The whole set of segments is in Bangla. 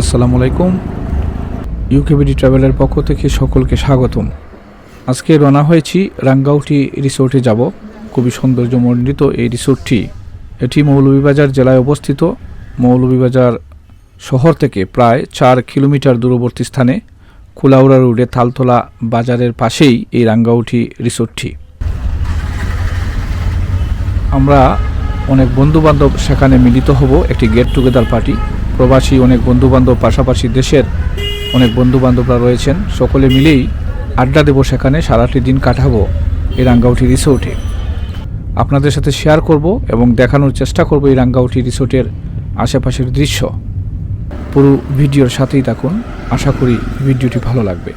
আসসালামু আলাইকুম। ইউকেবিডি ট্রাভেলের পক্ষ থেকে সকলকে স্বাগতম। আজকে রওনা হয়েছি রাঙ্গাউটি রিসোর্টে যাব। খুবই সৌন্দর্যমণ্ডিত এই রিসোর্টটি। এটি মৌলভীবাজার জেলায় অবস্থিত। মৌলভীবাজার শহর থেকে প্রায় চার কিলোমিটার দূরবর্তী স্থানে কুলাউড়া রোডে তালতলা বাজারের পাশেই এই রাঙ্গাউটি রিসোর্টটি। আমরা অনেক বন্ধুবান্ধব সেখানে মিলিত হব একটি গেট টুগেদার পার্টি। প্রবাসী, অনেক বন্ধুবান্ধব, পাশাপাশি দেশের অনেক বন্ধুবান্ধবরা রয়েছেন। সকলে মিলেই আড্ডা দেব সেখানে, সারাটি দিন কাটাবো এই রাঙ্গাউটি রিসোর্টে। আপনাদের সাথে শেয়ার করব এবং দেখানোর চেষ্টা করব এই রাঙ্গাউটি রিসোর্টের আশেপাশের দৃশ্য। পুরো ভিডিওর সাথেই থাকুন। আশা করি ভিডিওটি ভালো লাগবে।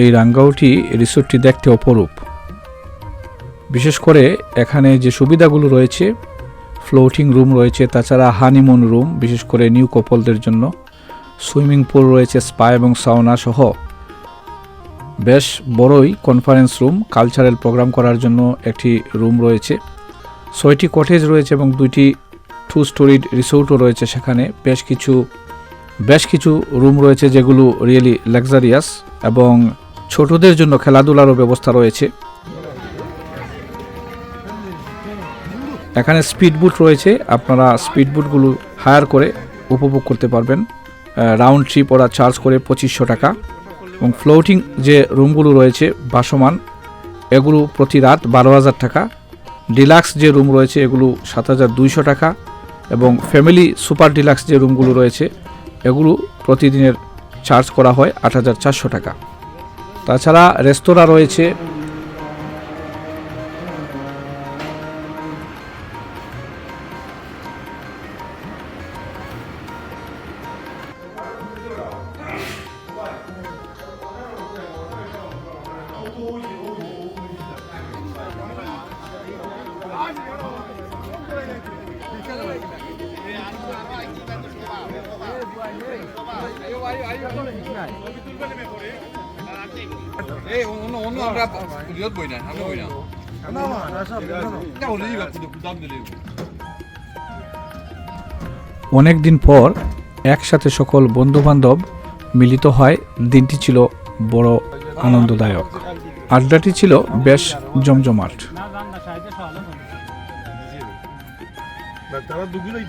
এই রাঙ্গাউটি রিসোর্টটি দেখতে অপরূপ। বিশেষ করে এখানে যে সুবিধাগুলো রয়েছে, ফ্লোটিং রুম রয়েছে, তাছাড়া হানিমুন রুম, বিশেষ করে নিউ কপলদের জন্য, সুইমিং পুল রয়েছে, স্পা এবং সাউনা সহ। বেশ বড়ই কনফারেন্স রুম, কালচারাল প্রোগ্রাম করার জন্য একটি রুম রয়েছে। ছয়টি কটেজ রয়েছে এবং দুইটি টু স্টোরিড রিসোর্টও রয়েছে সেখানে। বেশ কিছু বেশ কিছু রুম রয়েছে যেগুলো রিয়েলি লাক্সারিয়াস এবং ছোটদের জন্য খেলাধুলারও ব্যবস্থা রয়েছে। এখানে স্পিড বুট রয়েছে, আপনারা স্পিড বুটগুলো হায়ার করে উপভোগ করতে পারবেন। রাউন্ড ট্রিপ ওরা চার্জ করে পঁচিশশো টাকা। এবং ফ্লোটিং যে রুমগুলো রয়েছে বাসমান এগুলো প্রতি রাত বারো হাজার টাকা। ডিলাক্স যে রুম রয়েছে, এগুলো সাত হাজার দুইশো টাকা। এবং ফ্যামিলি সুপার ডিলাক্স যে রুমগুলো রয়েছে, এগুলো প্রতিদিনের চার্জ করা হয় আট হাজার চারশো টাকা। তাছাড়া রেস্তোরাঁ রয়েছে। অনেক দিন পর একসাথে সকল বন্ধুবান্ধব মিলিত হয়, দিনটি ছিল বড় আনন্দদায়ক। আড্ডাটি ছিল বেশ জমজমাট। তারা দুগুলোই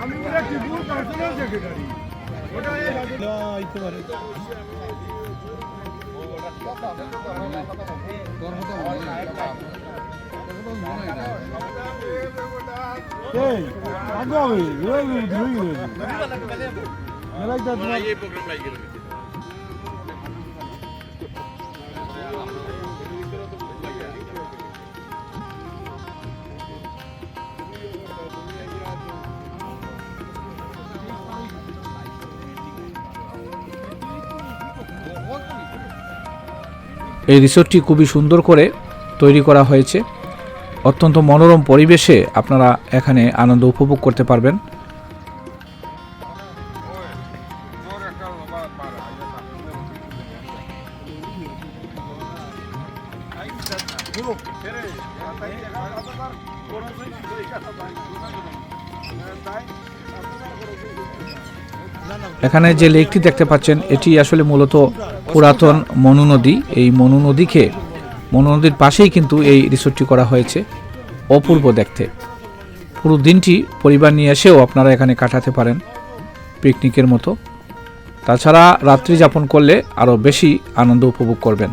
আমি ওটা টিপুর পার্সোনাল সেক্রেটারি ওটা এই পারে এই এই রিসোর্টটি খুবই সুন্দর করে তৈরি করা হয়েছে। অত্যন্ত মনোরম পরিবেশে আপনারা এখানে আনন্দ উপভোগ করতে পারবেন। এখানে যে লেকটি দেখতে পাচ্ছেন, এটি আসলে মূলত পুরাতন মনু নদী। এই মনু নদীকে, মনু নদীর পাশেই কিন্তু এই রিসোর্টটি করা হয়েছে অপূর্ব দেখতে। পুরো দিনটি পরিবার নিয়ে এসেও আপনারা এখানে কাটাতে পারেন পিকনিকের মতো। তাছাড়া রাত্রি যাপন করলে আরও বেশি আনন্দ উপভোগ করবেন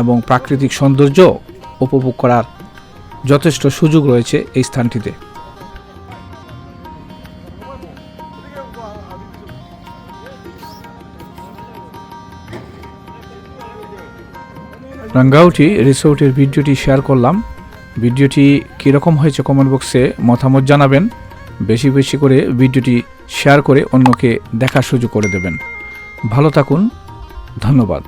এবং প্রাকৃতিক সৌন্দর্য উপভোগ করার যথেষ্ট সুযোগ রয়েছে এই স্থানটিতে। রাঙ্গাউটি রিসোর্টের ভিডিওটি শেয়ার করলাম। ভিডিওটি কীরকম হয়েছে কমেন্ট বক্সে মতামত জানাবেন। বেশি বেশি করে ভিডিওটি শেয়ার করে অন্যকে দেখার সুযোগ করে দেবেন। ভালো থাকুন। ধন্যবাদ।